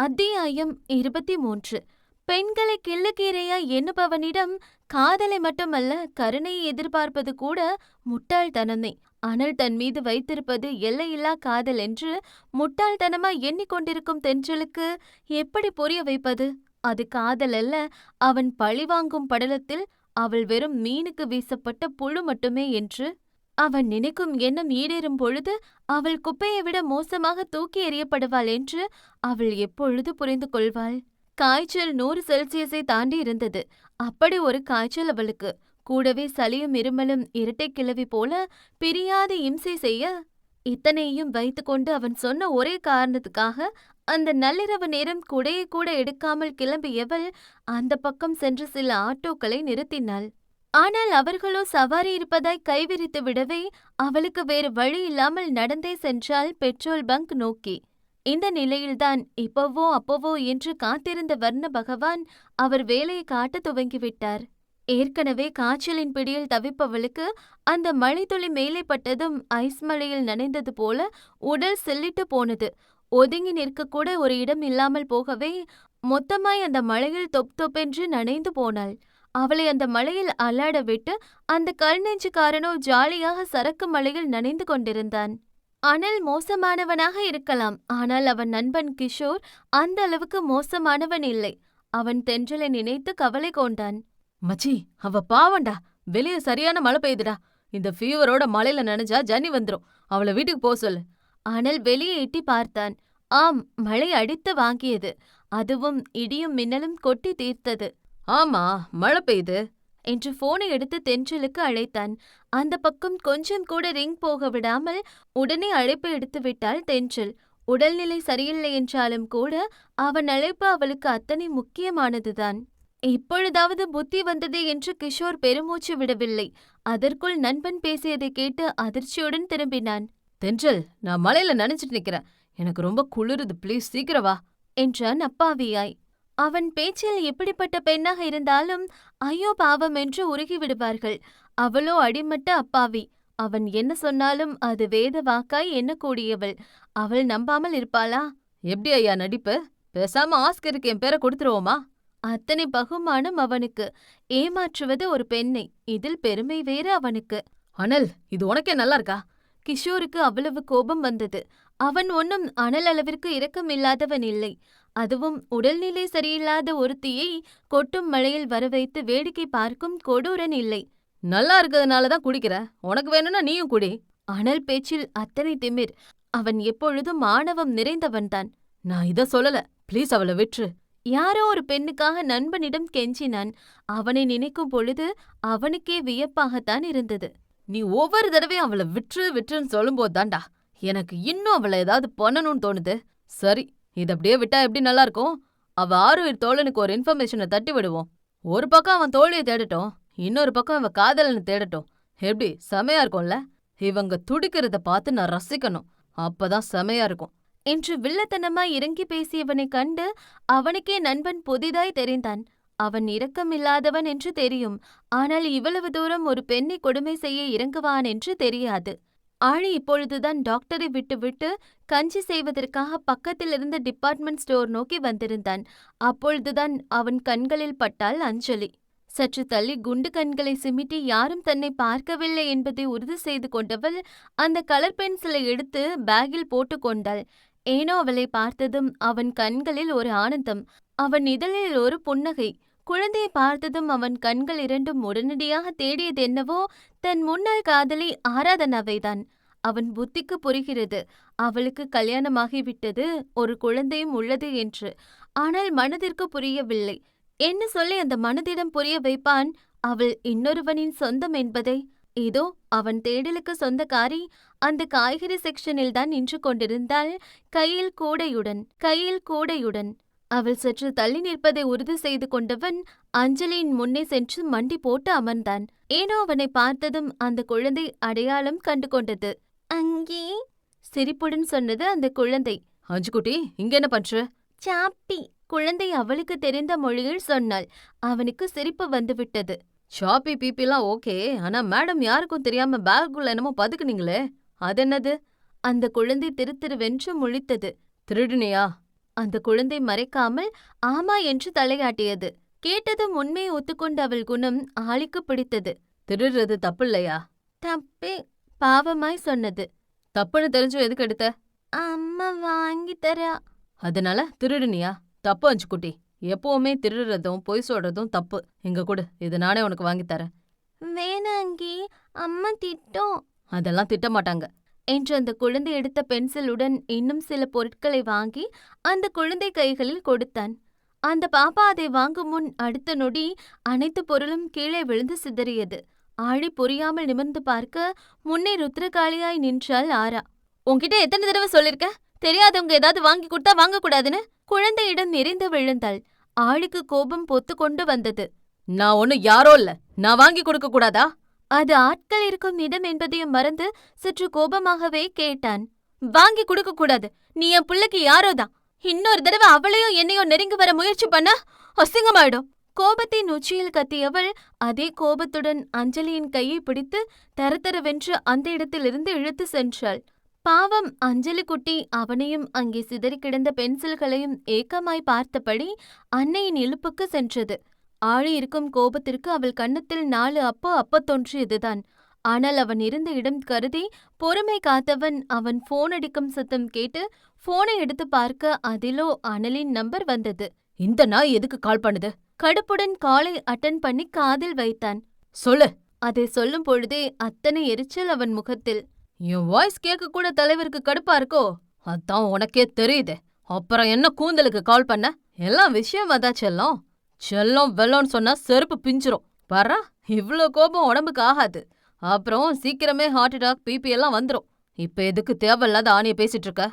அத்தியாயம் இருபத்தி மூன்று பெண்களை கிள்ளுக்கீரையா எண்ணுபவனிடம் காதலை மட்டுமல்ல கருணையை எதிர்பார்ப்பது கூட முட்டாள்தனமே. அனல் தன் மீது வைத்திருப்பது எல்லையில்லா காதல் என்று முட்டாள்தனமா எண்ணிக்கொண்டிருக்கும் தென்றலுக்கு எப்படி புரிய வைப்பது? அது காதல் அல்ல அவன் பழிவாங்கும் படலத்தில் அவள் வெறும் மீனுக்கு வீசப்பட்ட புழு மட்டுமே என்று அவன் நினைக்கும் எண்ணம் ஈடேறும் பொழுது அவள் குப்பையை விட மோசமாக தூக்கி எறியப்படுவாள் என்று அவள் எப்பொழுது புரிந்து கொள்வாள்? காய்ச்சல் நூறு செல்சியஸை தாண்டி இருந்தது. அப்படி ஒரு காய்ச்சல் அவளுக்கு. கூடவே சளியும் இருமலும் இரட்டை கிளவி போல பிரியாது இம்சை செய்ய இத்தனையும் வைத்துக்கொண்டு அவன் சொன்ன ஒரே காரணத்துக்காக அந்த நள்ளிரவு நேரம் குடையை கூட எடுக்காமல் கிளம்பியவள் அந்த பக்கம் சென்று சில ஆட்டோக்களை நிறுத்தினாள். ஆனால் அவர்களோ சவாரி இருப்பதாய் கைவிரித்து விடவே அவளுக்கு வேறு வழி இல்லாமல் நடந்தே சென்றாள் பெட்ரோல் பங்க் நோக்கி. இந்த நிலையில்தான் இப்பவோ அப்பவோ என்று காத்திருந்த வர்ண பகவான் அவர் வேலையை காட்டத் துவங்கிவிட்டார். ஏற்கனவே காய்ச்சலின் பிடியில் தவிப்பவளுக்கு அந்த மழைத்துளி மேலே பட்டதும் ஐஸ் மலையில் நனைந்தது போல உடல் சில்லிட்டு போனது. ஒதுங்கி நிற்கக்கூட ஒரு இடம் இல்லாமல் போகவே மொத்தமாய் அந்த மழையில் தொப் தொப்பென்று நனைந்து போனாள். அவளை அந்த மழையில் அல்லாட விட்டு அந்த கல் நெஞ்சுக்காரனோ ஜாலியாக சரக்கு மலையில் நனைந்து கொண்டிருந்தான். அனல் மோசமானவனாக இருக்கலாம் ஆனால் அவன் நண்பன் கிஷோர் அந்த அளவுக்கு மோசமானவன் இல்லை. அவன் தென்றலை நினைத்து கவலை கொண்டான். மச்சி அவ பாவண்டா வெளிய சரியான மழை பெய்யுதுடா. இந்த ஃபீவரோட மழையில நனைஞ்சா ஜன்னி வந்துரும். அவளை வீட்டுக்கு போக சொல்லு. அனல் வெளியே எட்டி பார்த்தான். ஆம் மழை அடித்து வாங்கியது. அதுவும் இடியும் மின்னலும் கொட்டி தீர்த்தது. ஆமா மழை பெய்யுது. என்று போனை எடுத்து தென்றலுக்கு அழைத்தான். அந்த பக்கம் கொஞ்சம் கூட ரிங் போக விடாமல் உடனே அழைப்பை எடுத்து விட்டாள் தென்றல். உடல்நிலை சரியில்லை என்றாலும் கூட அவன் அழைப்பு அவளுக்கு அத்தனை முக்கியமானதுதான். இப்பொழுதாவது புத்தி வந்தது என்று கிஷோர் பெருமூச்சு விடவில்லை. அதற்குள் நண்பன் பேசியதை கேட்டு அதிர்ச்சியுடன் திரும்பினான். தென்றல் நான் மழையில நனைஞ்சிட்டு நிக்கிறேன். எனக்கு ரொம்ப குளிருது ப்ளீஸ் சீக்கிரம் வா என்றான் அப்பாவியாய். அவன் பேச்சில் எப்படிப்பட்ட பெண்ணாக இருந்தாலும் ஐயோ பாவம் என்று உருகி விடுவார்கள். அவளோ அடிமட்ட அப்பாவி. அவன் என்ன சொன்னாலும் அது வேத வாக்காய் எண்ணக்கூடியவள். அவள் நம்பாமல் இருப்பாளா? எப்படி ஐயா நடிப்பு? பேசாம ஆஸ்கருக்கு என் பேரை கொடுத்துருவோமா? அத்தனை பகுமானம் அவனுக்கு. ஏமாற்றுவது ஒரு பெண்ணை. இதில் பெருமை வேறு அவனுக்கு. அனல் இது உனக்கே நல்லா இருக்கா கிஷோருக்கு அவ்வளவு கோபம் வந்தது. அவன் ஒன்னும் அனல் அளவிற்கு இரக்கமில்லாதவன் இல்லை. அதுவும் உடல்நிலை சரியில்லாத ஒருத்தியை கொட்டும் மழையில் வர வைத்து வேடிக்கை பார்க்கும் கொடூரன் இல்லை. நல்லா இருக்கிறதுனால தான் குடிக்கிற. உனக்கு வேணும்னா நீயும் குடி. அனல் பேச்சில் அத்தனை திமிர். அவன் எப்பொழுதும் ஆணவம் நிறைந்தவன்தான் நான் இத சொல்லல. ப்ளீஸ் அவளை விட்டுரு யாரோ ஒரு பெண்ணுக்காக நண்பனிடம் கெஞ்சினான். அவனை நினைக்கும் பொழுது அவனுக்கே வியப்பாகத்தான் இருந்தது. நீ ஒவ்வொரு தடவையும் அவளை விட்டுரு விட்டுருன்னு சொல்லும்போது தான்டா. எனக்கு இன்னும் அவளை ஏதாவது பண்ணணும்னு தோணுது. சரி இது அப்படியே விட்டா எப்படி நல்லா இருக்கும் அவ ஆறுயிர் தோழனுக்கு ஒரு இன்ஃபர்மேஷனை தட்டி விடுவோம். ஒரு பக்கம் அவன் தோழியை தேடட்டும் இன்னொரு பக்கம் அவன் காதலனை தேடட்டும். எப்படி? செமையா இருக்கும்ல? இவங்க துடிக்கிறத பார்த்து நான் ரசிக்கணும். அப்பதான் செமையா இருக்கும். என்று வில்லத்தனமா இறங்கி பேசியவனை கண்டு அவனுக்கே நண்பன் புதிதாய் தெரிந்தான். அவன் இரக்கமில்லாதவன் என்று தெரியும். ஆனால் இவ்வளவு தூரம் ஒரு பெண்ணை கொடுமை செய்ய இறங்குவான் என்று தெரியாது. ஆழி இப்பொழுதுதான் டாக்டரை விட்டுவிட்டு கஞ்சி செய்வதற்காக பக்கத்தில் இருந்த டிபார்ட்மெண்ட் ஸ்டோர் நோக்கி வந்திருந்தான். அப்பொழுதுதான் அவன் கண்களில் பட்டாள் அஞ்சலி. சற்று தள்ளி குண்டு கண்களை சிமிட்டி யாரும் தன்னை பார்க்கவில்லை என்பதை உறுதி செய்து கொண்டவள் அந்த கலர் பென்சிலை எடுத்து பேக்கில் போட்டுக்கொண்டாள் ஏனோ அவளை பார்த்ததும் அவன் கண்களில் ஒரு ஆனந்தம். அவன் இதழில் ஒரு புன்னகை. குழந்தையை பார்த்ததும் அவன் கண்கள் இரண்டும் உடனடியாக தேடியதென்னவோ தன் முன்னாள் காதலி ஆராதனாவைதான். அவன் புத்திக்கு புரிகிறது. அவளுக்கு கல்யாணமாகிவிட்டது ஒரு குழந்தையும் உள்ளது என்று. ஆனால் மனதிற்கு புரியவில்லை. என்ன சொல்லி அந்த மனதிடம் புரிய வைப்பான்? அவள் இன்னொருவனின் சொந்தம் என்பதை? இதோ அவன் தேடலுக்கு சொந்தக்காரி அந்த காய்கறி செக்ஷனில் தான் நின்று கொண்டிருந்தாள். கையில் கூடையுடன் கையில் கூடையுடன். அவள் சற்று தள்ளி நிற்பதை உறுதி செய்து கொண்டவன் அஞ்சலியின் முன்னே சென்று மண்டி போட்டு அமர்ந்தான். ஏனோ அவனை பார்த்ததும் அந்த குழந்தை அடையாளம் கண்டு கொண்டது. அங்கே. சிரிப்புடன் சொன்னது அந்த குழந்தை. அஞ்சுக்குட்டி இங்க என்ன பண்ற? சாப்பி. குழந்தை அவளுக்கு தெரிந்த மொழியில் சொன்னாள். அவனுக்கு சிரிப்பு வந்துவிட்டது ஷாப்பி பீப்பிலாம் ஓகே ஆனா மேடம் யாருக்கும் தெரியாம பேக்குள்ள என்னமோ பதுக்குனீங்களே. அது என்னது? அந்த குழந்தை திரு திருவென்று முழித்தது. திருடுனியா? அந்த குழந்தை மறைக்காமல் ஆமா என்று தலையாட்டியது. கேட்டதும் உண்மையை ஒத்துக்கொண்ட அவள் குணம் ஆளிக்கு பிடித்தது. திருடுறது தப்பு இல்லையா தப்பே பாவமாய் சொன்னது. தப்புன்னு தெரிஞ்சும் எதுக்கு எடுத்த? அம்மா வாங்கி தரா. அதனால திருடுனியா தப்பு அஞ்சு குட்டி எப்பவுமே திருடுறதும் பொய் சொல்றதும் தப்பு. இங்க கொடு இது நானே உனக்கு வாங்கித் தரேன். வேணாங்கி அம்மா திட்டம். அதெல்லாம் திட்ட மாட்டாங்க. என்று அந்த குழந்தை எடுத்த பென்சிலுடன் இன்னும் சில பொருட்களை வாங்கி அந்த குழந்தை கைகளில் கொடுத்தான். அந்த பாப்பா அதை வாங்கும் முன் அடுத்த நொடி அனைத்து பொருளும் கீழே விழுந்து சிதறியது. ஆழி புரியாமல் நிமிர்ந்து பார்க்க முன்னே ருத்ரகாளியாய் நின்றாள் ஆரா. உன்கிட்ட எத்தனை தடவை சொல்லிருக்க? தெரியாதவங்க ஏதாவது வாங்கி கொடுத்தா வாங்கக்கூடாதுன்னு? குழந்தையிடம் நிறைந்து விழுந்தாள். ஆழிக்கு கோபம் பொத்து கொண்டு வந்தது. நான் ஒன்னும் யாரோ இல்ல. நான் வாங்கி கொடுக்க கூடாதா அது ஆட்கள் இருக்கும் இடம் என்பதையும் மறந்து சற்று கோபமாகவே கேட்டான். வாங்கி கொடுக்க கூடாது. நீ என் புள்ளைக்கு யாரோதான் இன்னொரு தடவை அவளையும் என்னையும் நெருங்கி வர முயற்சி பண்ண அசிங்கமாயிடும். கோபத்தின் உச்சியில் கத்தியவள் அதே கோபத்துடன் அஞ்சலியின் கையை பிடித்து தரத்தரவென்று அந்த இடத்திலிருந்து இழுத்து சென்றாள். பாவம் அஞ்சலி குட்டி அவனையும் அங்கே சிதறி கிடந்த பென்சில்களையும் ஏக்கமாய் பார்த்தபடி அன்னையின் இழுப்புக்கு சென்றது. ஆழி இருக்கும் கோபத்திற்கு அவள் கன்னத்தில் நாலு அப்போ அப்ப தோன்றியதுதான் ஆனால் அவன் இருந்த இடம் கருதி பொறுமை காத்தவன் அவன் போன் அடிக்கும் சத்தம் கேட்டு போனை எடுத்து பார்க்க அதிலோ அனலின் நம்பர் வந்தது. இந்த நாய் எதுக்கு கால் பண்ணுது? கடுப்புடன் காலை அட்டன் பண்ணி காதில் வைத்தான். சொல்லு. அதை சொல்லும் பொழுதே அத்தனை எரிச்சல் அவன் முகத்தில். என் வாய்ஸ் கேட்க கூட தலைவருக்கு கடுப்பா இருக்கோ? அதான் உனக்கே தெரியுதே. அப்புறம் என்ன கூந்தலுக்கு கால் பண்ண? எல்லாம் விஷயம் அதான் செல்லம் செல்லம் வெள்ளம்னு சொன்னா செருப்பு பிஞ்சிரும். பாரா இவ்ளோ கோபம் உடம்புக்கு ஆகாது. அப்புறம் சீக்கிரமே ஹார்ட் அட்டாக் பிபி எல்லாம் வந்துரும். இப்ப எதுக்கு தேவையில்லாத ஆணிய பேசிட்டு இருக்க?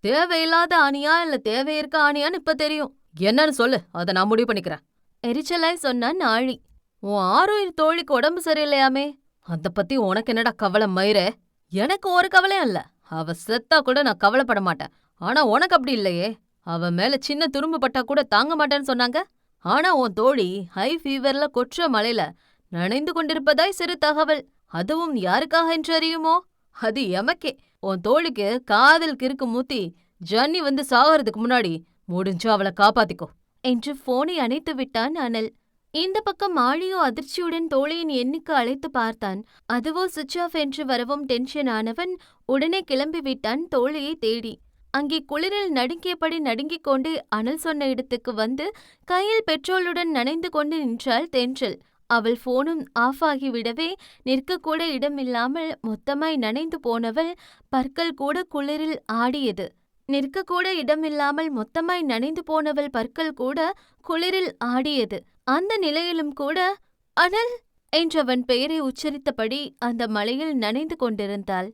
தேவையில்லாத ஆணியா இல்ல தேவை இருக்க ஆணியான்னு இப்ப தெரியும். என்னன்னு சொல்லு அதை நான் முடிவு பண்ணிக்கிறேன். எரிச்சலாய் சொன்னான் நாழி. உன் ஆரோயில் தோழிக்கு உடம்பு சரியில்லையாமே? அத பத்தி உனக்கு என்னடா கவலை மயிரே? எனக்கு ஒரு கவலையும் இல்ல. அவ செத்தா கூட நான் கவலைப்பட மாட்டேன். ஆனா உனக்கு அப்படி இல்லையே. அவ மேல சின்ன துரும்பு பட்டா கூட தாங்க மாட்டேன்னு சொன்னாங்க. ஆனா உன் தோழி ஹை ஃபீவர்ல கொற்ற மலையில நனைந்து கொண்டிருப்பதாய் சிறு தகவல். அதுவும் யாருக்காக என்று அறியுமோ? அது எமக்கே. உன் தோழிக்கு காதல் கிறுக்கு மூத்தி ஜன்னி வந்து சாகிறதுக்கு முன்னாடி முடிஞ்சு அவளை காப்பாத்திக்கோ. என்று போனை அணைத்து விட்டான் அனல். இந்த பக்கம் ஆழியோ அதிர்ச்சியுடன் தோழியின் எண்ணிக்கு அழைத்து பார்த்தான். அதுவோ சுவிட்ச் ஆஃப் என்று வரவும் டென்ஷன் ஆனவன் உடனே கிளம்பி விட்டான் தோழியை தேடி. அங்கே குளிரில் நடுங்கியபடி நடுங்கிக் கொண்டு அனல் சொன்ன இடத்துக்கு வந்து கையில் பெட்ரோலுடன் நனைந்து கொண்டு நின்றாள் தென்றல். அவள் போனும் ஆஃப் ஆகிவிடவே நிற்கக்கூட இடமில்லாமல் மொத்தமாய் நனைந்து போனவள் பற்கள் கூட குளிரில் ஆடியது. நிற்கக்கூட இடமில்லாமல் மொத்தமாய் நனைந்து போனவள் பற்கள் கூட குளிரில் ஆடியது. அந்த நிலையிலும் கூட அனல் என்றவன் பெயரை உச்சரித்தபடி அந்த மலையில் நனைந்து கொண்டிருந்தாள்.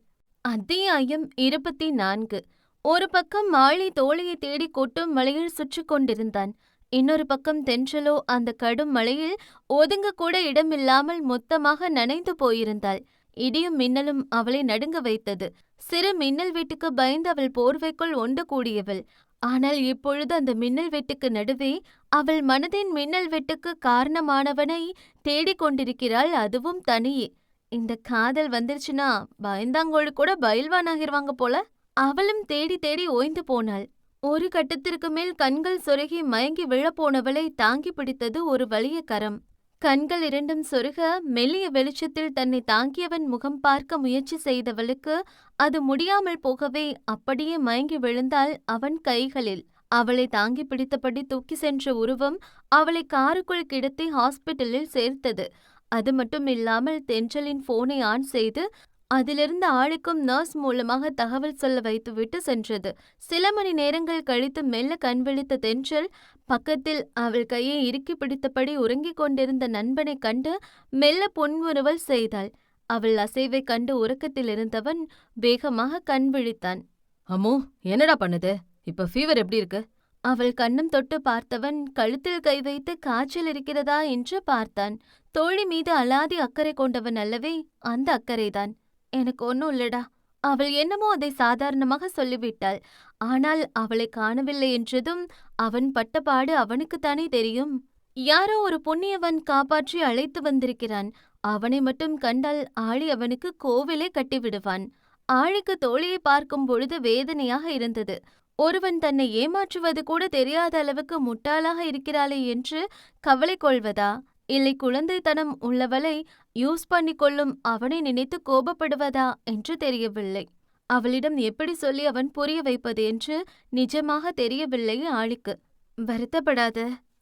அத்தியாயம் இருபத்தி நான்கு. ஒரு பக்கம் மாளி தோழியை தேடி கொட்டும் மலையில் சுற்றி கொண்டிருந்தான். இன்னொரு பக்கம் தென்றலோ அந்த கடும் மழையில் ஒதுங்க கூட இடமில்லாமல் மொத்தமாக நனைந்து போயிருந்தாள். இடியும் மின்னலும் அவளை நடுங்க வைத்தது. சிறு மின்னல் வெட்டுக்கு பயந்து அவள் போர்வைக்குள் ஒன்று கூடியவள். ஆனால் இப்பொழுது அந்த மின்னல் வெட்டுக்கு நடுவே அவள் மனதின் மின்னல் வெட்டுக்கு காரணமானவனை தேடிக் கொண்டிருக்கிறாள் அதுவும் தனியே. இந்த காதல் வந்துருச்சுன்னா பயந்தாங்கோடு கூட பயில்வானாகிருவாங்க போல. அவளும் தேடி தேடி ஓய்ந்து போனாள். ஒரு கட்டத்திற்கு மேல் கண்கள் சொருகி மயங்கி விழப்போனவளை தாங்கி பிடித்தது ஒரு வலிய கரம். கண்கள் இரண்டும் சொருக மெல்லிய வெளிச்சத்தில் தன்னை தாங்கியவன் முகம் பார்க்க முயற்சி செய்தவளுக்கு அது முடியாமல் போகவே அப்படியே மயங்கி விழுந்தாள் அவன் கைகளில். அவளை தாங்கி பிடித்தபடி தூக்கி சென்ற உருவம் அவளை காருக்குள் கிடத்தி ஹாஸ்பிட்டலில் சேர்த்தது. அது மட்டும் இல்லாமல் தென்றலின் போனை ஆன் செய்து அதிலிருந்து ஆளுக்கும் நர்ஸ் மூலமாக தகவல் சொல்ல வைத்துவிட்டு சென்றது. சில மணி நேரங்கள் கழித்து மெல்ல கண் விழித்த தென்றல் பக்கத்தில் அவள் கையை இறுக்கி பிடித்தபடி உறங்கிக் கொண்டிருந்த நண்பனைக் கண்டு மெல்ல புன்முறுவல் செய்தாள். அவள் அசைவைக் கண்டு உறக்கத்தில் இருந்தவன் வேகமாக கண் விழித்தான். அம்மு என்னடா பண்ணுது? இப்ப ஃபீவர் எப்படி இருக்கு? அவள் கண்ணம் தொட்டு பார்த்தவன் கழுத்தில் கை வைத்து காய்ச்சல் இருக்கிறதா என்று பார்த்தான். தோழி மீது அலாதி அக்கறை கொண்டவன் அல்லவே அந்த அக்கறைதான். எனக்கு ஒன்னும் இல்லடா. அவள் என்னமோ அதை சாதாரணமாக சொல்லிவிட்டாள். ஆனால் அவளை காணவில்லை என்றதும் அவன் பட்டபாடு அவனுக்குத்தானே தெரியும். யாரோ ஒரு புண்ணியவன் காப்பாற்றி அழைத்து வந்திருக்கிறான். அவனை மட்டும் கண்டால் ஆளி அவனுக்கு கோவிலே கட்டிவிடுவான். ஆழிக்கு தோழியை பார்க்கும் பொழுது வேதனையாக இருந்தது. ஒருவன் தன்னை ஏமாற்றுவது கூட தெரியாத அளவுக்கு முட்டாளாக இருக்கிறாளே என்று கவலை கொள்வதா? இல்லை குழந்தைத்தனம் உள்ளவளை யூஸ் பண்ணிக் கொள்ளும் அவனை நினைத்து கோபப்படுவதா என்று தெரியவில்லை. அவளிடம் எப்படி சொல்லி அவன் புரிய வைப்பது என்று நிஜமாக தெரியவில்லை ஆளிக்கு வருத்தப்படாத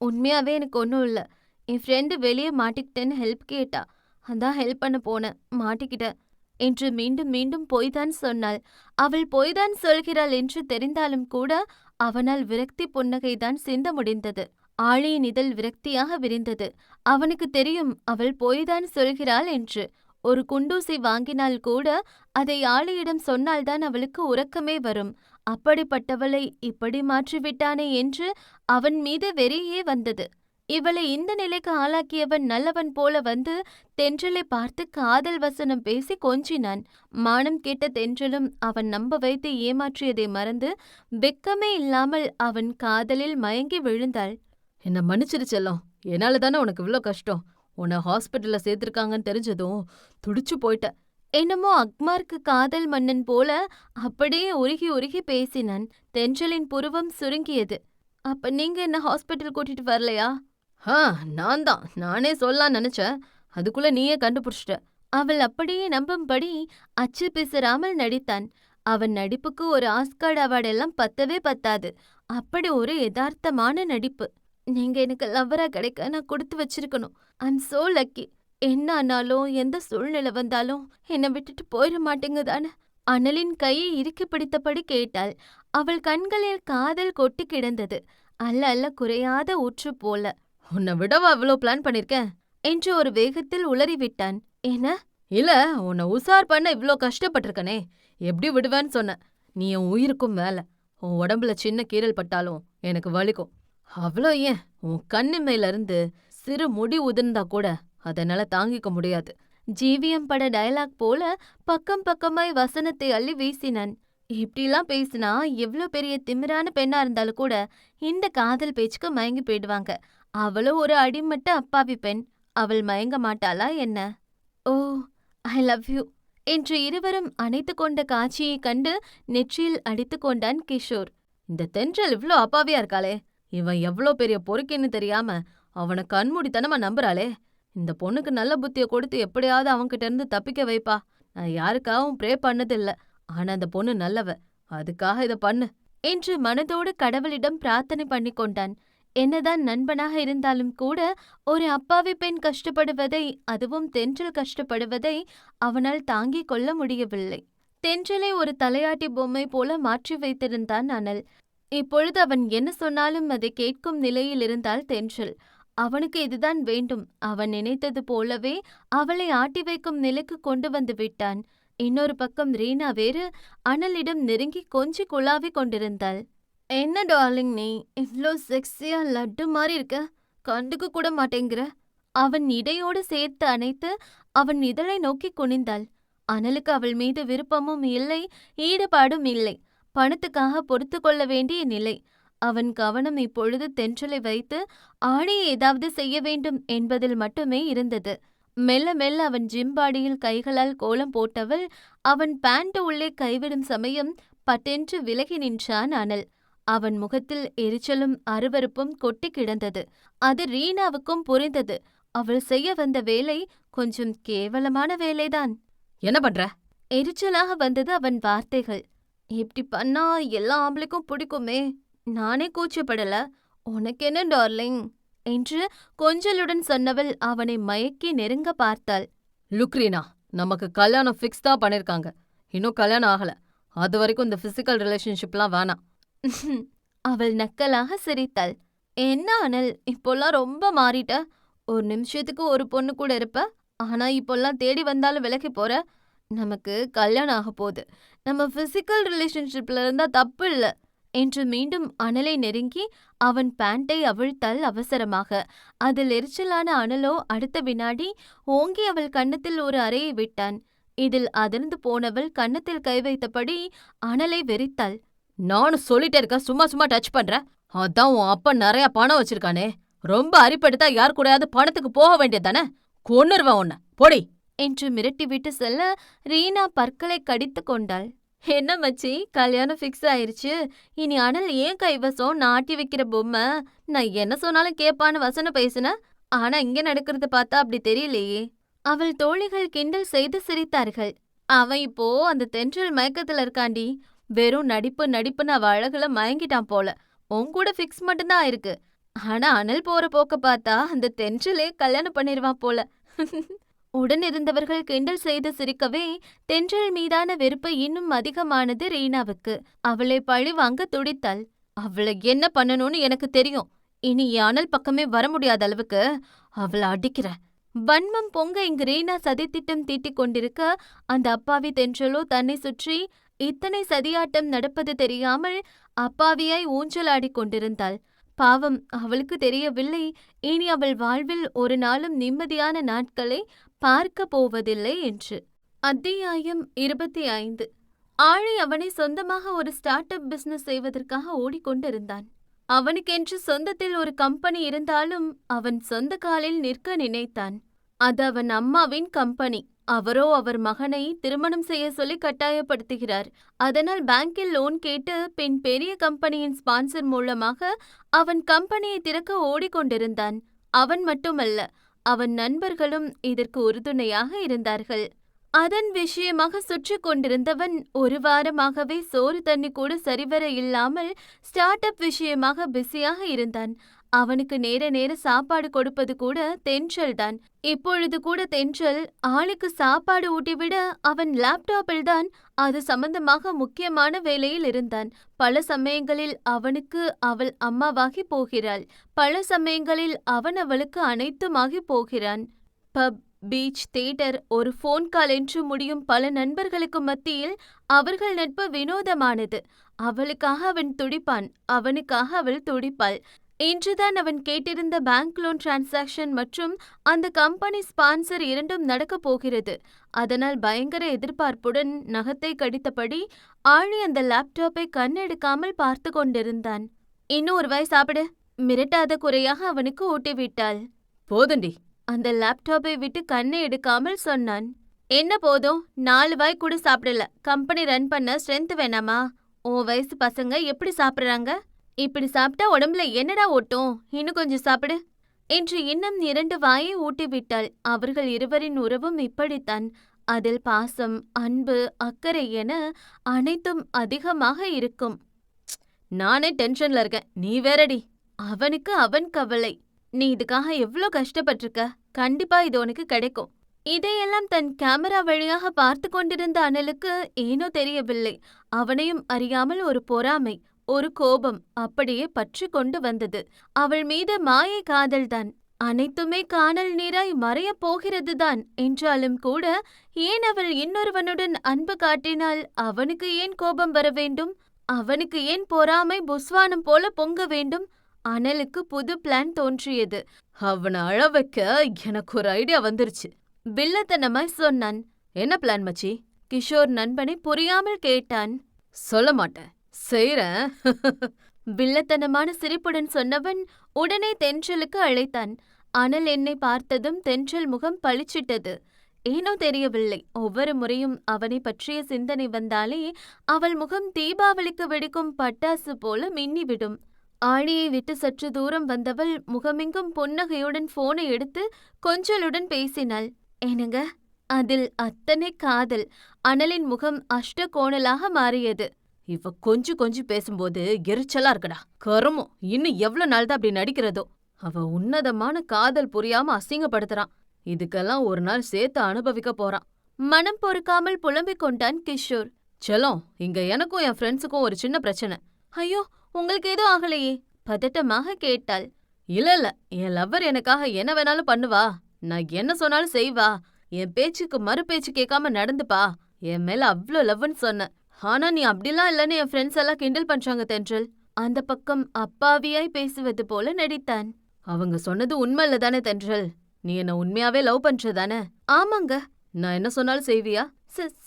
உண்மையாவே எனக்கு ஒன்றும் இல்லை. என் ஃப்ரெண்டு வெளியே மாட்டிக்கிட்டேன்னு ஹெல்ப் கேட்டா. அதான் ஹெல்ப் பண்ண போனேன் மாட்டிக்கிட்டேன் என்று மீண்டும் மீண்டும் பொய்தான் சொன்னாள். அவள் பொய்தான் சொல்கிறாள் என்று தெரிந்தாலும் கூட அவனால் விரக்தி புன்னகைதான் சிந்த முடிந்தது. ஆழியின் இதழ் விரக்தியாக விரிந்தது. அவனுக்கு தெரியும் அவள் போய்தான் சொல்கிறாள் என்று. ஒரு குண்டூசி வாங்கினால் கூட அதை ஆளியிடம் சொன்னால்தான் அவளுக்கு உறக்கமே வரும். அப்படிப்பட்டவளை இப்படி மாற்றிவிட்டானே என்று அவன் மீது வெறியே வந்தது. இவளை இந்த நிலைக்கு ஆளாக்கியவன் நல்லவன் போல வந்து தென்றலை பார்த்து காதல் வசனம் பேசி கொஞ்சினான். மானம் கேட்ட தென்றலும் அவன் நம்ப வைத்து ஏமாற்றியதை மறந்து வெக்கமே இல்லாமல் அவன் காதலில் மயங்கி விழுந்தாள். என்ன மன்னிச்சிரு செல்லம். என்னால தானே உனக்கு இவ்ளோ கஷ்டம். உன்னை ஹாஸ்பிட்டல்ல சேர்த்திருக்காங்கன்னு தெரிஞ்சதும் துடிச்சு போயிட்ட என்னமோ அக்மார்க்கு காதல் மன்னன் போல அப்படியே உருகி உருகி பேசினான். தென்றலின் புருவம் சுருங்கியது. அப்ப நீங்க என்ன ஹாஸ்பிட்டல் கூட்டிட்டு வரலையா? ஆ நான் தான். நானே சொல்லலாம் நினைச்சேன். அதுக்குள்ள நீயே கண்டுபிடிச்சிட்ட. அவள் அப்படியே நம்பும்படி அச்சு பிசறாமல் நடித்தான். அவன் நடிப்புக்கு ஒரு ஆஸ்கார்டு அவார்டு எல்லாம் பத்தவே பத்தாது. அப்படி ஒரு யதார்த்தமான நடிப்பு. நீங்க எனக்கு லவ்வரா கிடைக்க நான் கொடுத்து வச்சிருக்கணும். ஐம் சோ லக்கி என்ன ஆனாலும் எந்த சூழ்நிலை வந்தாலும் என்னை விட்டுட்டு போயிட மாட்டேங்குதானே அனலின் கையை இறுக்கி பிடித்தபடி கேட்டாள். அவள் கண்களில் காதல் கொட்டி கிடந்தது. அல்ல அல்ல குறையாத ஊற்று போல. உன்னை விடவா அவ்வளோ பிளான் பண்ணிருக்கேன்? என்று ஒரு வேகத்தில் உளறிவிட்டான். என்ன? இல்ல உன்னை உசார் பண்ண இவ்ளோ கஷ்டப்பட்டிருக்கனே. எப்படி விடுவேன்னு சொன்ன. நீ என் உயிருக்கும் மேல உன் உடம்புல சின்ன கீறல் பட்டாலும் எனக்கு வலிக்கும். அவ்வளோ ஏன்? உன் கண்ணு மேல இருந்து சிறு முடி உதிர்ந்தா கூட அதனால தாங்கிக்க முடியாது. ஜீவியம் பட டயலாக் போல பக்கம் பக்கமாய் வசனத்தை அள்ளி வீசினான். இப்படிலாம் பேசினா எவ்ளோ பெரிய திமிரான பெண்ணா இருந்தாலும் கூட இந்த காதல் பேச்சுக்கு மயங்கி போயிடுவாங்க. அவளும் ஒரு அடிமட்ட அப்பாவி பெண். அவள் மயங்க மாட்டாளா என்ன? ஓ ஐ லவ் யூ என்று இருவரும் அணைத்து கொண்ட காட்சியைக் கண்டு நெற்றியில் அடித்து கொண்டான் கிஷோர். இந்த தென்றல் இவ்ளோ அப்பாவியா இருக்காளே. இவன் எவ்ளோ பெரிய பொறுக்கின்னு தெரியாம அவனை கண்மூடித்தனமா நம்புறாளே. இந்த பொண்ணுக்கு நல்ல புத்திய கொடுத்து எப்படியாவது அவன்கிட்ட இருந்து தப்பிக்க வைப்பா. நான் யாருக்காகவும் ப்ரே பண்ணதில்ல. ஆனா அந்த பொண்ணு நல்லவ. அதுக்காக இத பண்ணு. என்று மனதோடு கடவுளிடம் பிரார்த்தனை பண்ணி கொண்டான். என்னதான் நண்பனாக இருந்தாலும் கூட ஒரு அப்பாவி பெண் கஷ்டப்படுவதை அதுவும் தென்றல் கஷ்டப்படுவதை அவனால் தாங்கிக் கொள்ள முடியவில்லை. தென்றலை ஒரு தலையாட்டி பொம்மை போல மாற்றி வைத்திருந்தான் அனல். இப்பொழுது அவன் என்ன சொன்னாலும் அதை கேட்கும் நிலையில் இருந்தால் தென்றல். அவனுக்கு இதுதான் வேண்டும். அவன் நினைத்தது போலவே அவளை ஆட்டி வைக்கும் நிலைக்கு கொண்டு வந்து விட்டான். இன்னொரு பக்கம் ரீனா வேறு அனலிடம் நெருங்கி கொஞ்சி குழாவி கொண்டிருந்தாள். என்ன டார்லிங் நீ? இவ்ளோ செக்ஸியா லட்டு மாதிரி இருக்க? கண்டுக்க கூட மாட்டேங்கிற? அவன் இடையோடு சேர்த்து அணைத்து அவன் இதழை நோக்கி குனிந்தாள். அனலுக்கு அவள் மீது விருப்பமும் இல்லை ஈடுபாடும் இல்லை. பணத்துக்காக பொறுத்து கொள்ள வேண்டிய நிலை. அவன் கவனம் இப்பொழுது தென்றலை வைத்து ஆடியை ஏதாவது செய்ய வேண்டும் என்பதில் மட்டுமே இருந்தது. மெல்ல மெல்ல அவன் ஜிம்பாடியில் கைகளால் கோலம் போட்டவள் அவன் பேண்ட் உள்ளே கைவிடும் சமயம் பட்டென்று விலகி நின்றான் அனல். அவன் முகத்தில் எரிச்சலும் அருவருப்பும் கொட்டி கிடந்தது. அது ரீனாவுக்கும் புரிந்தது. அவள் செய்ய வந்த வேலை கொஞ்சம் கேவலமான வேலைதான். என்ன பண்ற? எரிச்சலாக வந்தது அவன் வார்த்தைகள். இப்படி பண்ணா எல்லா ஆம்பளைக்கும் பிடிக்குமே. நானே கூச்சப்படல. உனக்கு என்ன டார்லிங்? என்று கொஞ்சலுடன் சொன்னவள் அவனை மயக்கி நெருங்க பார்த்தாள். லுக்ரீனா நமக்கு கல்யாணம் ஃபிக்ஸ் தான் பண்ணிருக்காங்க. இன்னும் கல்யாணம் ஆகல. அது வரைக்கும் இந்த பிசிக்கல் ரிலேஷன்ஷிப்லாம் வேணாம். அவள் நக்கலாக சிரித்தாள். என்ன அனல் இப்போல்லாம் ரொம்ப மாறிட்ட. ஒரு நிமிஷத்துக்கு ஒரு பொண்ணு கூட இருப்ப. ஆனா இப்போல்லாம் தேடி வந்தாலும் விலகி போற. நமக்கு கல்யாணம் ஆக போகுது. நம்ம பிசிக்கல் ரிலேஷன்ஷிப்ல இருந்தா தப்பு இல்ல. என்று மீண்டும் அனலை நெருங்கி அவன் பேண்டை அவிழ்த்தாள் அவசரமாக. அதில் எரிச்சலான அனலோ அடுத்த வினாடி ஓங்கி அவள் கன்னத்தில் ஒரு அறையை விட்டான். இதில் அதிர்ந்து போனவள் கன்னத்தில் கை வைத்தபடி அனலை வெறித்தாள். நானும் சொல்லிட்டே இருக்க சும்மா சும்மா டச் பண்ற. அதான் உன் அப்பா நிறைய பணம் வச்சிருக்கானே. ரொம்ப அரிப்படுத்தா யார் கூடயாவது பணத்துக்கு போக வேண்டியதானே கொன்னுருவேன் உன்னை. போடி. என்று மிரட்டிவிட்டு செல்ல ரீனா பற்களை கடித்து கொண்டாள். என்ன மச்சி கல்யாணம் ஃபிக்ஸ் ஆயிருச்சு. இனி அனல் ஏன் கைவசம்? நாட்டி வைக்கிற பொம்மை. நான் என்ன சொன்னாலும் கேப்பான்னு வசனம் பேசுன. ஆனா இங்க நடக்கிறத பார்த்தா அப்படி தெரியலையே. அவள் தோழிகள் கிண்டல் செய்து சிரித்தார்கள். அவன் இப்போ அந்த தென்றல் மயக்கத்துல இருக்காண்டி. வெறும் நடிப்பு நடிப்புன்னு அவ அழகுல மயங்கிட்டான் போல. உன் கூட ஃபிக்ஸ் மட்டும்தான் இருக்கு. ஆனா அனல் போற போக்க பார்த்தா அந்த தென்றலே கல்யாணம் பண்ணிடுவான் போல. உடனிருந்தவர்கள் கிண்டல் செய்து சிரிக்கவே தென்றல் மீதான வெறுப்பு இன்னும் அதிகமானது ரீனாவுக்கு. அவளை பழி வாங்க துடித்தாள். அவளை என்ன பண்ணணும்னு எனக்கு தெரியும். இனி யானல் அனல் பக்கமே வர முடியாத அளவுக்கு அவளை அடிக்கிற. வன்மம் பொங்க இங்கு ரீனா சதித்திட்டம் தீட்டிக் கொண்டிருக்க அந்த அப்பாவி தென்றலோ தன்னை சுற்றி இத்தனை சதியாட்டம் நடப்பது தெரியாமல் அப்பாவியாய் ஊஞ்சலாடிக் கொண்டிருந்தாள். பாவம் அவளுக்கு தெரியவில்லை. இனி அவள் வாழ்வில் ஒரு நாளும் நிம்மதியான நாட்களை பார்க்க போவதில்லை என்று. அத்தியாயம் இருபத்தி ஐந்து ஆழி அவனை சொந்தமாக ஒரு ஸ்டார்ட் அப் பிசினஸ் செய்வதற்காக ஓடிக்கொண்டிருந்தான். அவனுக்கென்று சொந்தத்தில் ஒரு கம்பெனி இருந்தாலும் அவன் சொந்த காலில் நிற்க நினைத்தான். அது அவன் அம்மாவின் கம்பெனி. அவரோ அவர் மகனை திருமணம் செய்ய சொல்லி கட்டாயப்படுத்துகிறார். அதனால் பேங்கில் லோன் கேட்டு பின் பெரிய கம்பெனியின் ஸ்பான்சர் மூலமாக அவன் கம்பெனியை திறக்க ஓடிக்கொண்டிருந்தான். அவன் மட்டுமல்ல அவன் நண்பர்களும் இதற்கு உறுதுணையாக இருந்தார்கள். அதன் விஷயமாக சுற்றி கொண்டிருந்தவன் ஒரு வாரமாகவே சோறு தண்ணி கூட சரிவர இல்லாமல் ஸ்டார்ட் அப் விஷயமாக பிஸியாக இருந்தான். அவனுக்கு நேர நேர சாப்பாடு கொடுப்பது கூட தென்றல் தான் இப்பொழுது கூட தென்றல் ஆளுக்கு சாப்பாடு ஊட்டிவிட அவன் லேப்டாப்பில் தான் அது சம்பந்தமாக முக்கியமான வேலையில் இருந்தான். பல சமயங்களில் அவனுக்கு அவள் அம்மாவாகி போகிறாள். பல சமயங்களில் அவன் அவளுக்கு அனைத்துமாகி போகிறான். பப் பீச் தியேட்டர் ஒரு ஃபோன் கால் என்று முடியும் பல நண்பர்களுக்கு மத்தியில் அவர்கள் நட்பு வினோதமானது. அவளுக்காக அவன் துடிப்பான். அவனுக்காக அவள் துடிப்பாள். இன்றுதான் அவன் கேட்டிருந்த பேங்க் லோன் டிரான்சாக்ஷன் மற்றும் அந்த கம்பெனி ஸ்பான்சர் இரண்டும் நடக்கப் போகிறது. அதனால் பயங்கர எதிர்பார்ப்புடன் நகத்தை கடித்தபடி ஆழி அந்த லேப்டாப்பை கண்ணெடுக்காமல் பார்த்து கொண்டிருந்தான். இன்னும் ஒரு வாய் சாப்பிடு. மிரட்டாத குறையாக அவனுக்கு ஊட்டிவிட்டாள். போதுண்டி. அந்த லேப்டாப்பை விட்டு கண்ணை எடுக்காமல் சொன்னான். என்ன போதும்? நாலு வாய் கூட சாப்பிடல. கம்பெனி ரன் பண்ண ஸ்ட்ரென்த் வேணாமா? உன் வயசு பசங்க எப்படி சாப்பிடுறாங்க? இப்படி சாப்பிட்டா உடம்புல என்னடா ஓட்டும் இன்னும் கொஞ்சம் சாப்பிடு. என்று இன்னும் இரண்டு வாயை ஊட்டிவிட்டாள். அவர்கள் இருவரின் உறவும் இப்படித்தான். அதில் பாசம் அன்பு அக்கறை என அனைத்தும் அதிகமாக இருக்கும். நானே டென்ஷன்ல இருக்கேன். நீ வேறடி. அவனுக்கு அவன் கவலை. நீ இதுக்காக எவ்ளோ கஷ்டப்பட்டிருக்க? கண்டிப்பா இது உனக்கு கிடைக்கும். இதையெல்லாம் தன் கேமரா வழியாக பார்த்து கொண்டிருந்த அனலுக்கு ஏனோ தெரியவில்லை. அவனையும் அறியாமல் ஒரு பொறாமை. ஒரு கோபம் அப்படியே பற்றி கொண்டு வந்தது. அவள் மீது மாயை காதல்தான் அனைத்துமே காணல் நீராய் மறையப் போகிறதுதான் என்றாலும் கூட ஏன் அவள் இன்னொருவனுடன் அன்பு காட்டினால் அவனுக்கு ஏன் கோபம் வர வேண்டும்? அவனுக்கு ஏன் பொறாமை புஸ்வானம் போல பொங்க வேண்டும்? அனலுக்கு புது பிளான் தோன்றியது. அவனை அழ வைக்க எனக்கு ஒரு ஐடியா வந்துருச்சு. வில்லத்தனமாய் சொன்னான். என்ன பிளான் மச்சி? கிஷோர் நண்பனை புரியாமல் கேட்டான். சொல்ல மாட்டேன். செய்றேன். வில்லத்தனமான சிரிப்புடன் சொன்னவன் உடனே தென்றலுக்கு அழைத்தான். அனல் என்னை பார்த்ததும் தென்றல் முகம் பளிச்சிட்டது. ஏனோ தெரியவில்லை. ஒவ்வொரு முறையும் அவனை பற்றிய சிந்தனை வந்தாலே அவள் முகம் தீபாவளிக்கு வெடிக்கும் பட்டாசு போல மின்னிவிடும். ஆழியை விட்டு சற்று தூரம் வந்தவள் முகமெங்கும் புன்னகையுடன் போனை எடுத்து கொஞ்சலுடன் பேசினாள். என்னங்க? அதில் அத்தனை காதல். அனலின் முகம் அஷ்ட கோணலாக மாறியது. இவ கொஞ்சம் கொஞ்சி பேசும்போது எரிச்சலா இருக்குடா. கருமம். இன்னும் எவ்வளவு நாள் தான் அப்படி நடிக்கிறதோ. அவ உன்னதமான காதல் புரியாம அசிங்கப்படுத்துறான். இதுக்கெல்லாம் ஒரு நாள் சேர்த்து அனுபவிக்க போறான். மனம் பொறுக்காமல் புலம்பிக் கொண்டான் கிஷோர். செல்லம் இங்க எனக்கும் என் ஃப்ரெண்ட்ஸுக்கும் ஒரு சின்ன பிரச்சனை. ஐயோ உங்களுக்கு ஏதோ ஆகலையே? பதட்டமாக கேட்டாள். இல்ல இல்ல. என் லவ்வர் எனக்காக என்ன வேணாலும் பண்ணுவா. நான் என்ன சொன்னாலும் செய்வா. என் பேச்சுக்கு மறு பேச்சு கேட்காம நடந்துப்பா. என் மேல அவ்ளோ லவ்னு சொன்ன. ஆனா நீ அப்படிலாம் இல்லன்னு என் ஃப்ரெண்ட்ஸ் எல்லாம் கிண்டல் பண்றாங்க தென்றல். அந்த பக்கம் அப்பாவியாய் பேசுவது போல நடித்தான். அவங்க சொன்னது உண்மை இல்ல தானே தென்றல். நீ என்ன உண்மையாவே லவ் பண்றதானே ஆமாங்க. நான் என்ன சொன்னாலும் செய்வியா?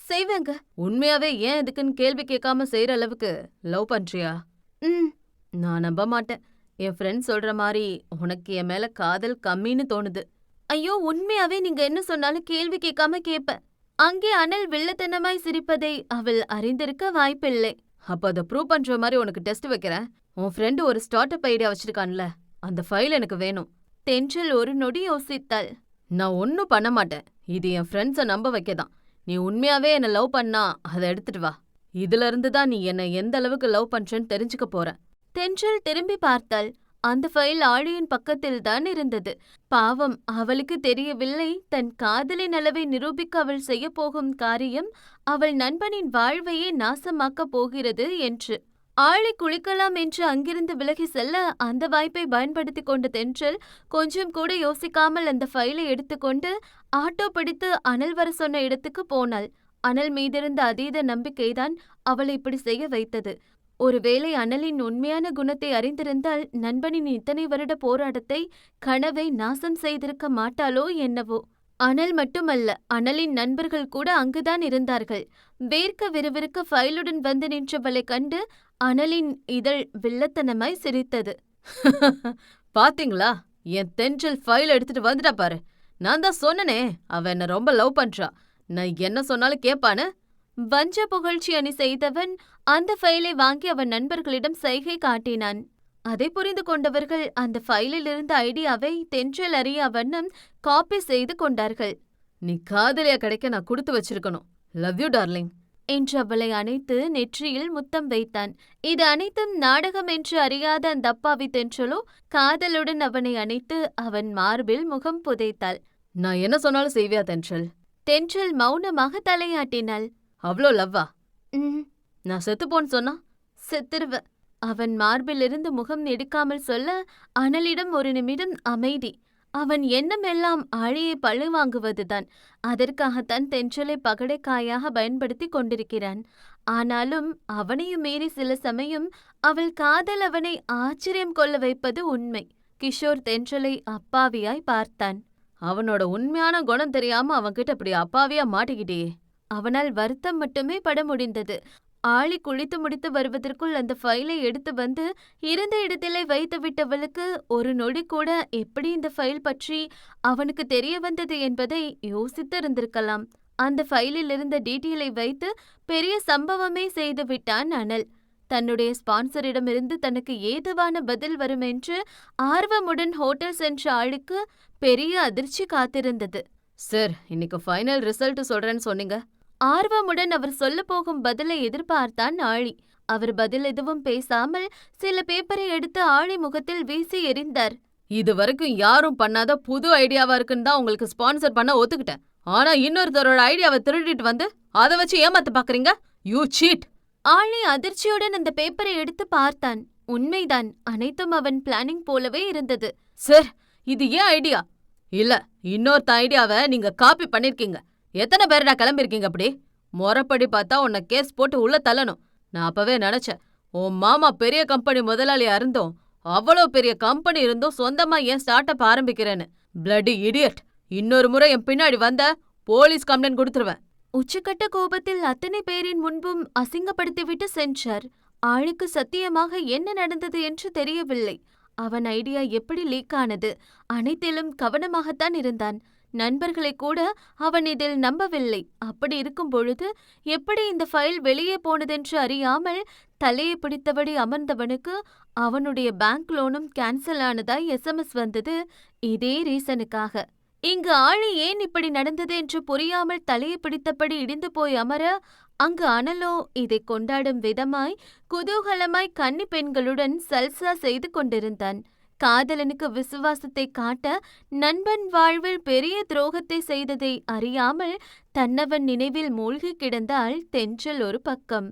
செய்வேங்க. உண்மையாவே ஏன் இதுக்குன்னு கேள்வி கேட்காம செய்யற அளவுக்கு லவ் பண்றியா? ம். நான் நம்ப மாட்டேன். என் ஃப்ரெண்ட் சொல்ற மாதிரி உனக்கு என் மேல காதல் கம்மின்னு தோணுது. ஐயோ உண்மையாவே நீங்க என்ன சொன்னாலும் கேள்வி கேட்காம கேப்பேன் அங்கே அனல் வில்லத்தனமாய் சிரிப்பதை அவள் அறிந்திருக்க வாய்ப்பில்லை. அப்ப அதை ப்ரூவ் பண்ற மாதிரி உனக்கு டெஸ்ட் வைக்கிறேன். உன் ஃப்ரெண்டு ஒரு ஸ்டார்ட் அப் ஐடியா வச்சிருக்கான்ல அந்த ஃபைல் எனக்கு வேணும். தென்றல் ஒரு நொடி யோசித்தாள். நான் ஒன்னும் பண்ண மாட்டேன். இது என் ஃப்ரெண்ட்ஸை நம்ப வைக்கதான். நீ உண்மையாவே என்ன லவ் பண்ணா அதை எடுத்துட்டு வா. இதுல இருந்து தான் நீ என்ன எந்த அளவுக்கு லவ் பண்றேன்னு தெரிஞ்சுக்க போற. தென்றல் திரும்பி பார்த்தாள். அந்த ஃபைல் ஆழியின் பக்கத்தில் தான் இருந்தது. பாவம் அவளுக்கு தெரியவில்லை. தன் காதலின் அளவை நிரூபிக்க அவள் செய்ய போகும் காரியம் அவள் நண்பனின் வாழ்வையே நாசமாக்கப் போகிறது என்று. ஆழி குளிக்கலாம் என்று அங்கிருந்து விலகி செல்ல அந்த வாய்ப்பை பயன்படுத்திக் கொண்ட தென்றல் கொஞ்சம் கூட யோசிக்காமல் அந்த ஃபைலை எடுத்துக்கொண்டு ஆட்டோ பிடித்து அனல் வர சொன்ன இடத்துக்கு போனாள். அனல் மீதிருந்த அதீத நம்பிக்கைதான் அவளை இப்படி செய்ய வைத்தது. ஒருவேளை அனலின் உண்மையான குணத்தை அறிந்திருந்தால் நண்பனின் இத்தனை வருட போராட்டத்தை கனவை நாசம் செய்திருக்க மாட்டாளோ என்னவோ? அனல் மட்டுமல்ல அனலின் நண்பர்கள் கூட அங்குதான் இருந்தார்கள். வேர்க்க விறுவிறுக்க ஃபைலுடன் வந்து நின்றவளை கண்டு அனலின் இதழ் வில்லத்தனமாய் சிரித்தது. பாத்தீங்களா? என் தென்றல் ஃபைல் எடுத்துட்டு வந்துட்டா பாரு. நான் தான் சொன்னனே அவ என்ன ரொம்ப லவ் பண்றா. நான் என்ன சொன்னாலும் கேப்பானு வஞ்ச புகழ்ச்சி அணி செய்தவன் அந்த ஃபைலை வாங்கி அவன் நண்பர்களிடம் சைகை காட்டினான். அதை புரிந்து கொண்டவர்கள் அந்த ஃபைலில் இருந்த ஐடியாவை தென்றல் அறியா வண்ணம் காப்பி செய்து கொண்டார்கள். நீ காதலியா கிடைக்க நான் கொடுத்து வச்சிருக்கணும். லவ் யூ டார்லிங் என்று அவளை அணைத்து நெற்றியில் முத்தம் வைத்தான். இது அனைத்தும் நாடகம் என்று அறியாத அந்த அப்பாவி தென்றலோ காதலுடன் அவனை அணைத்து அவன் மார்பில் முகம் புதைத்தாள். நான் என்ன சொன்னாலும் செய்வியா தென்றல்? தென்றல் மௌனமாக தலையாட்டினாள். அவ்ளோ லவ்வா? "ம், நான் செத்துப்போன்னு சொன்னா? செத்துருவ. அவன் மார்பிலிருந்து முகம் எடுக்காமல் சொல்ல அனலிடம் ஒரு நிமிடம் அமைதி. அவன் எண்ணமெல்லாம் ஆழியை பழி வாங்குவதுதான். அதற்காகத்தான் தென்றலை பகடைக்காயாக பயன்படுத்தி கொண்டிருக்கிறான். ஆனாலும் அவனையும் மீறி சில சமயம் அவள் காதல் அவனை ஆச்சரியம் கொள்ள வைப்பது உண்மை. கிஷோர் தென்றலை அப்பாவியாய் பார்த்தான். அவனோட உண்மையான குணம் தெரியாம அவன்கிட்ட இப்படி அப்பாவியா மாட்டிக்கிட்டே அவனால் வருத்தம் மட்டுமே பட முடிந்தது. ஆளி குளித்து முடித்து வருவதற்குள் அந்த ஃபைலை எடுத்து வந்து இருந்த இடத்திலே வைத்து விட்டவளுக்கு ஒரு நொடி கூட எப்படி இந்த ஃபைல் பற்றி அவனுக்கு தெரிய வந்தது என்பதை யோசித்திருந்திருக்கலாம். அந்த ஃபைலில் இருந்த டீட்டெயிலை வைத்து பெரிய சம்பவமே செய்து விட்டான் அனல். தன்னுடைய ஸ்பான்சரிடமிருந்து தனக்கு ஏதுவான பதில் வரும் என்று ஆர்வமுடன் ஹோட்டல் சென்ற ஆளுக்கு பெரிய அதிர்ச்சி காத்திருந்தது. சார் இன்னைக்கு ஃபைனல் ரிசல்ட் சொல்றேன்னு சொன்னீங்க. ஆர்வமுடன் அவர் சொல்லப் போகும் பதிலை எதிர்பார்த்தான் ஆழி. அவர் பதில் எதுவும் பேசாமல் சில பேப்பரை எடுத்து ஆழி முகத்தில் வீசி எறிந்தார். இது வரைக்கும் யாரும் பண்ணாத புது ஐடியாவா இருக்குன்னு தான் உங்களுக்கு ஸ்பான்சர் பண்ண ஒத்துக்கிட்டேன். ஆனா இன்னொருத்தரோட ஐடியாவை திருடிட்டு வந்து அதை வச்சு ஏமாத்த பாக்குறீங்க? You cheat. ஆழி அதிர்ச்சியுடன் அந்த பேப்பரை எடுத்து பார்த்தான். உண்மைதான் அனைத்தும் அவன் பிளானிங் போலவே இருந்தது. சார் இது ஏன் ஐடியா? இல்ல இன்னொருத்த ஐடியாவை நீங்க காப்பி பண்ணிருக்கீங்க. எத்தனை பேரடா கிளம்பிருக்கீங்க அப்படி? முறப்படி பார்த்தா உன்னை கேஸ் போட்டு உள்ள தள்ளணும். நான் அப்பவே நினைச்சேன் உன் மாமா பெரிய கம்பெனி முதலாளியா இருந்தும் அவ்வளோ பெரிய கம்பெனி இருந்தும் சொந்தமா ஏன் ஸ்டார்ட் அப் ஆரம்பிக்கிறேன்னு. பிளடி இடியட் இன்னொரு முறை என் பின்னாடி வந்த போலீஸ் கம்ப்ளைண்ட் கொடுத்துருவேன். உச்சக்கட்ட கோபத்தில் அத்தனை பேரின் முன்பும் அசிங்கப்படுத்திவிட்டு சென்றார். ஆளுக்கு சத்தியமாக என்ன நடந்தது என்று தெரியவில்லை. அவன் ஐடியா எப்படி லீக் ஆனது? அனைத்திலும் கவனமாகத்தான் இருந்தான். நண்பர்களை கூட அவன் இதில் நம்பவில்லை. அப்படி இருக்கும் பொழுது எப்படி இந்த ஃபைல் வெளியே போனதென்று அறியாமல் தலையை பிடித்தபடி அமர்ந்தவனுக்கு அவனுடைய பேங்க் லோனும் கேன்சல் ஆனதாய் எஸ்எம்எஸ் வந்தது. இதே ரீசனுக்காக. இங்கு ஆழி ஏன் இப்படி நடந்தது என்று புரியாமல் தலையை பிடித்தபடி இடிந்து போய் அமர அங்கு அனலோ இதை கொண்டாடும் விதமாய் குதூகலமாய் கன்னி பெண்களுடன் சல்சா செய்து கொண்டிருந்தான். காதலனுக்கு விசுவாசத்தை காட்ட நண்பன் வாழ்வில் பெரிய துரோகத்தை செய்ததை அறியாமல் தன்னவன் நினைவில் மூழ்கி கிடந்தாள் தென்றல் ஒரு பக்கம்.